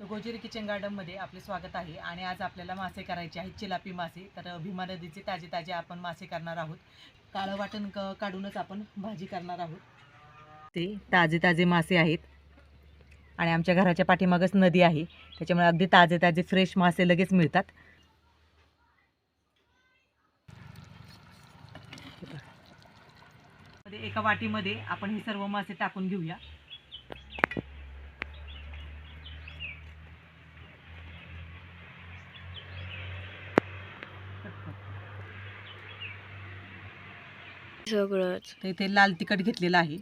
तर गोजिरी किचन गार्डनमध्ये आपले स्वागत आहे. आणि आज आपल्याला मासे करायचे आहेत चिलापी मासे. तर भीमा नदीचे ताजे ताजे आपण मासे करणार आहोत. काळं वाटण क काढूनच आपण भाजी करणार आहोत. ते ताजे ताजे मासे आहेत. आणि आमच्या घराच्या पाठीमागच नदी आहे. त्याच्यामुळे अगदी ताजे ताजे फ्रेश मासे लगेच मिळतात. एका वाटीमध्ये आपण हे सर्व मासे टाकून घेऊया. सगळंच. तर इथे लाल तिखट घेतलेलं आहे.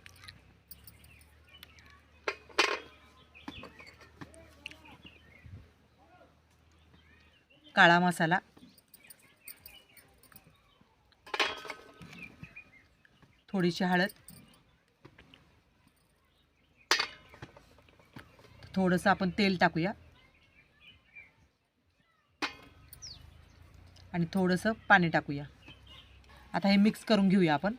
काळा मसाला. थोडीशी हळद. थोडंसं आपण तेल टाकूया. आणि थोडंसं पाणी टाकूया. आता हे मिक्स करून घेऊया आपण.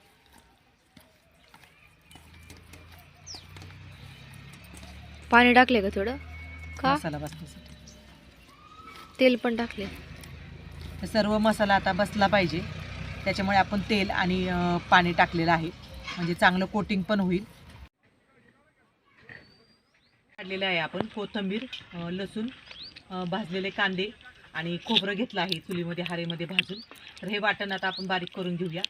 पाणी टाकले का थोडं? का? मसाला बसण्यासाठी. तेल पण टाकले. सर्व मसाला आता बसला पाहिजे. त्याच्यामुळे आपण तेल आणि अं, पाणी टाकलेलं आहे. म्हणजे चांगलं कोटिंग पण होईल. काढलेलं आहे आपण कोथिंबीर अं, लसूण अं, भाजलेले कांदे आणि खोबरं घेतलं आहे चुलीमध्ये हारेमध्ये भाजून. तर हे वाटण आता आपण बारीक करून घेऊया.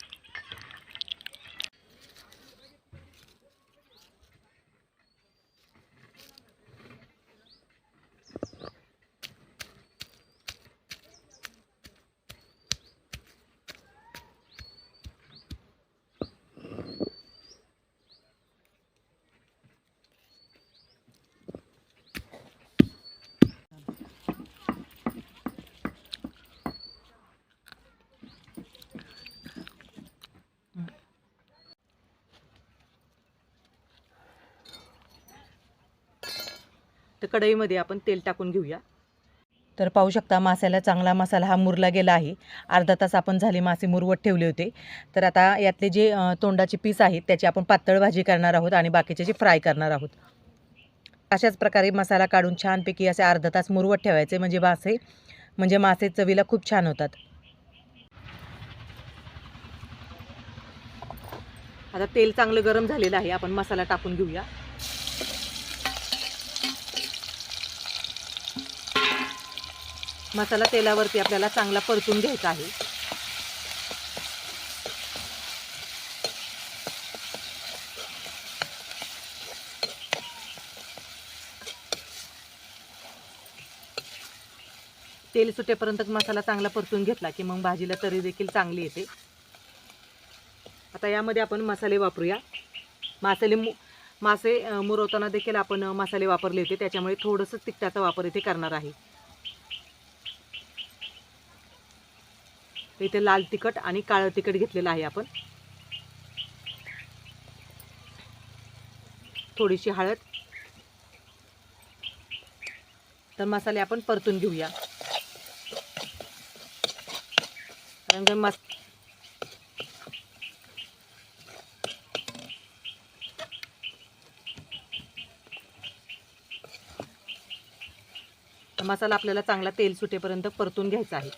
तर कढईमध्ये आपण तेल टाकून घेऊया. तर पाहू शकता माशाला चांगला मसाला हा मुरला गेला आहे. अर्धा तास आपण झाले मासे मुरवत ठेवले होते. तर आता यातले जे तोंडाचे पीस आहेत त्याची आपण पातळ भाजी करणार आहोत आणि बाकीचे जे फ्राय करणार आहोत. अशाच प्रकारे मसाला काढून छानपैकी असे अर्धा तास मुरवत ठेवायचे. म्हणजे मासे म्हणजे मासे चवीला खूप छान होतात. आता तेल चांगलं गरम झालेलं आहे. आपण मसाला टाकून घेऊया. मसाला तेलावरती आपल्याला चांगला परतून घ्यायचा आहे. तेल सुटेपर्यंत मसाला चांगला परतून घेतला की मग भाजीला तरी देखील चांगली येते. आता यामध्ये आपण मसाले वापरूया. मासाले मु मासे मुरवताना देखील आपण मसाले वापरले होते. त्याच्यामुळे थोडंसं तिखटाचा वापर इथे करणार आहे. तर इथे लाल तिखट आणि काळं तिखट घेतलेलं आहे आपण. थोडीशी हळद. तर मसाले आपण परतून घेऊया. कारण का मस मसाला आपल्याला चांगला तेल सुटेपर्यंत परतून घ्यायचा आहे.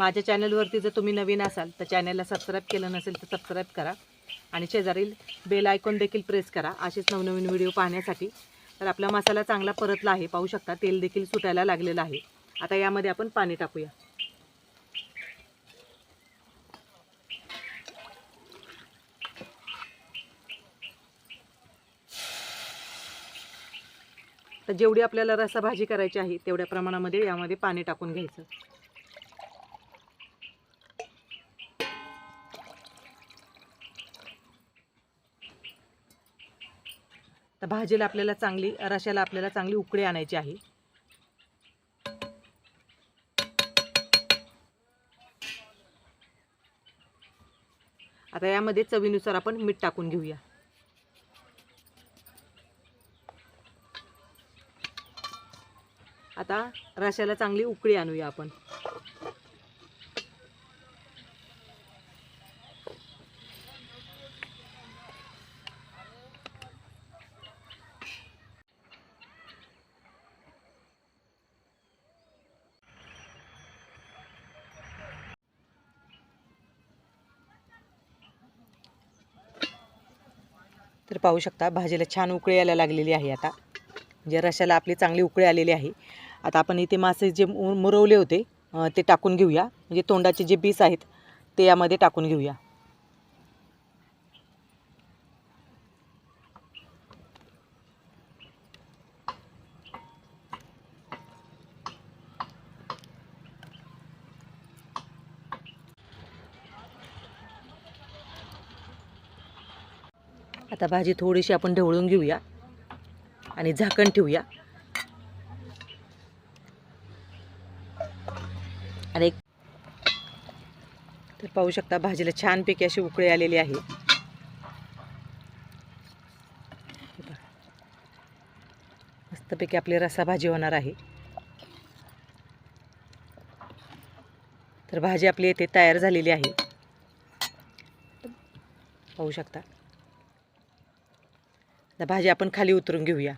माझ्या चॅनलवरती जर तुम्ही नवीन असाल तर चॅनलला सबस्क्राईब केलं नसेल तर सबस्क्राईब करा. आणि शेजारील बेल आयकॉन देखील प्रेस करा. असेच नवनवीन व्हिडिओ पाहण्यासाठी. तर आपला मसाला चांगला परतला आहे पाहू शकता. तेल देखील सुटायला लागलेलं आहे. आता यामध्ये आपण पाणी टाकूया. तर जेवढी आपल्याला रसा भाजी करायची आहे तेवढ्या प्रमाणामध्ये यामध्ये पाणी टाकून घ्यायचं. भाजीला आपल्याला चांगली रशाला आपल्याला चांगली उकळी आणायची आहे. आता यामध्ये चवीनुसार आपण मीठ टाकून घेऊया. आता रशाला चांगली उकळी आणूया आपण. तर पाहू शकता भाजीला छान उकळी यायला लागलेली आहे आता. म्हणजे रशाला आपली चांगली उकळी आलेली आहे. आता आपण इथे मासे जे मुरवले होते ते टाकून घेऊया. म्हणजे तोंडाचे जे बीस आहेत ते यामध्ये टाकून घेऊया. आता भाजी थोडीशी आपण ढवळून घेऊया आणि झाकण ठेवूया. आणि एक तर पाहू शकता भाजीला छानपैकी अशी उकळी आलेली आहे. मस्तपैकी आपली रसा भाजी होणार आहे. तर भाजी आपली येथे तयार झालेली आहे. पाहू शकता. आता भाजी आपण खाली उतरून घेऊया.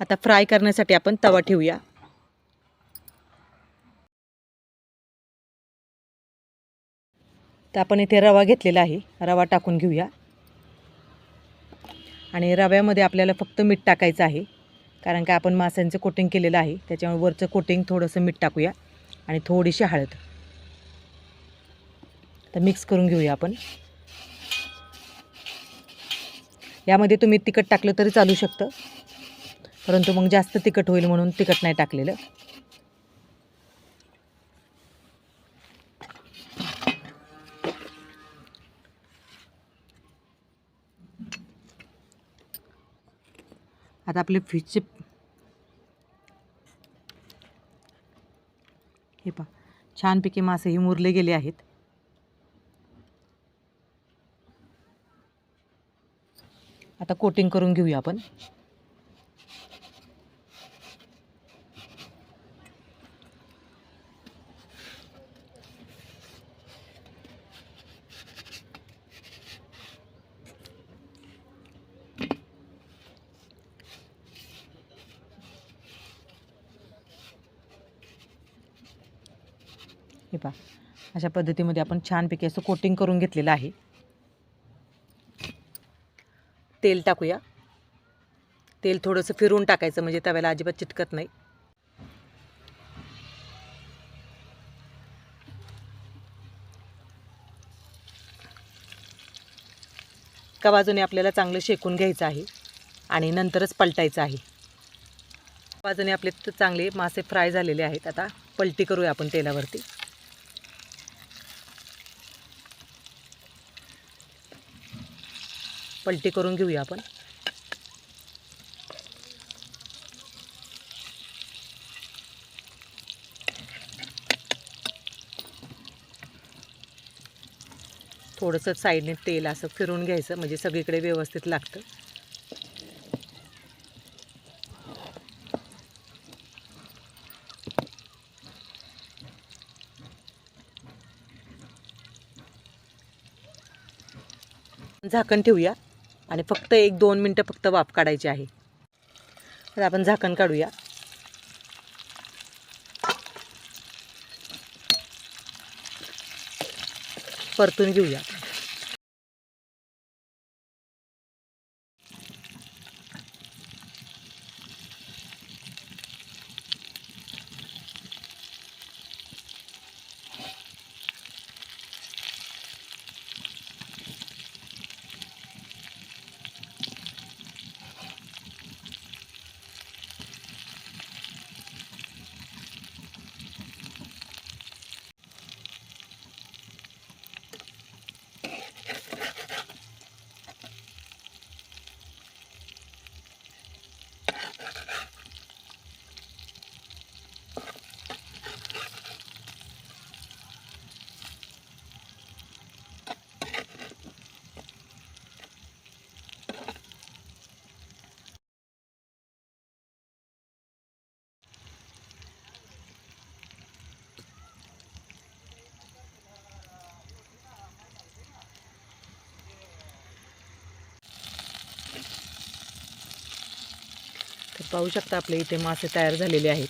आता फ्राय करण्यासाठी आपण तवा ठेवूया. तर आपण इथे रवा घेतलेला आहे. रवा टाकून घेऊया. आणि रव्यामध्ये आपल्याला फक्त मीठ टाकायचं आहे. कारण का आपण माशांचं कोटिंग केलेलं आहे. त्याच्यामुळे वरचं कोटिंग थोडंसं मीठ टाकूया. आणि थोडीशी हळद. तर मिक्स करून घेऊया आपण. यामध्ये तुम्ही तिखट टाकलं तरी चालू शकतं. परंतु मग जास्त तिखट होईल म्हणून तिखट नाही टाकलेलं. आता आपले फिशचे हे पहा छानपैकी मासे हे मुरले गेले आहेत. आता कोटिंग करून घेऊया आपण. हे पहा. अशा पद्धतीमध्ये आपण छानपैकी असं कोटिंग करून घेतलेलं आहे. तेल टाकूया. तेल थोडंसं फिरून टाकायचं म्हणजे तव्याला अजिबात चिटकत नाही. एका बाजूने आपल्याला चांगलं शेकून घ्यायचं आहे आणि नंतरच पलटायचं आहे. बाजूने आपले चांगले मासे फ्राय झालेले आहेत. आता पलटी करूया आपण तेलावरती. पलटी करून घेऊया आपण. थोडंसं साईडने तेल असं फिरून घ्यायचं म्हणजे सगळीकडे व्यवस्थित लागतं. झाकण ठेवूया. आणि फक्त एक दोन मिनटं फक्त वाफ काढायची आहे. तर आपण झाकण काढूया. परतून घेऊया. पाहू शकता आपले इथे मासे तयार झालेले आहेत.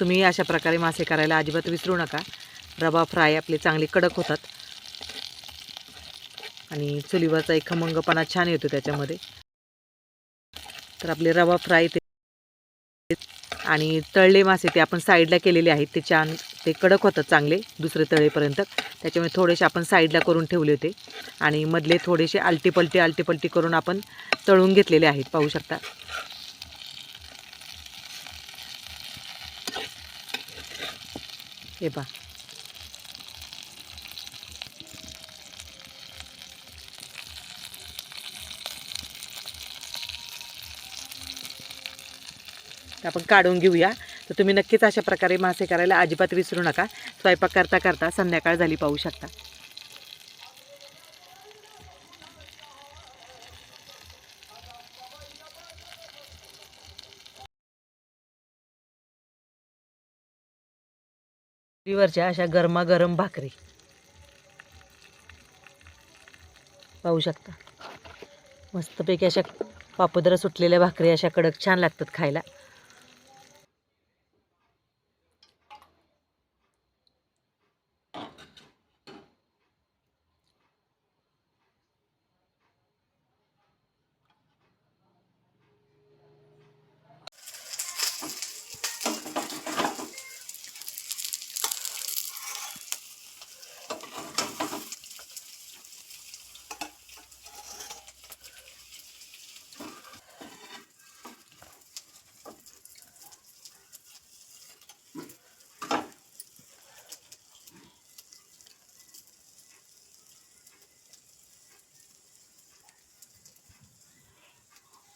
तुम्ही अशा प्रकारे मासे करायला अजिबात विसरू नका. रवा फ्राय आपले चांगले कडक होतात. आणि चुलीवरचा एक खमंगपणा छान येतो त्याच्यामध्ये. तर आपले रवा फ्राय ते आणि तळले मासे ते आपण साईडला केलेले आहेत. ते छान ते कडक होतात चांगले दुसरे तळेपर्यंत. त्याच्यामुळे थोडेसे आपण साईडला करून ठेवले होते. आणि मधले थोडेसे आलटीपलटी आलटीपलटी करून आपण तळून घेतलेले आहेत पाहू शकता. हे पा आपण काढून घेऊया. तर तुम्ही नक्कीच अशा प्रकारे मासे करायला अजिबात विसरू नका. स्वयंपाक करता करता संध्याकाळ झाली पाहू शकता. चुलीवरच्या अशा गरमागरम भाकरी. पाहू शकता. मस्तपैकी अशा पापदरा सुटलेल्या भाकरी अशा कडक छान लागतात खायला.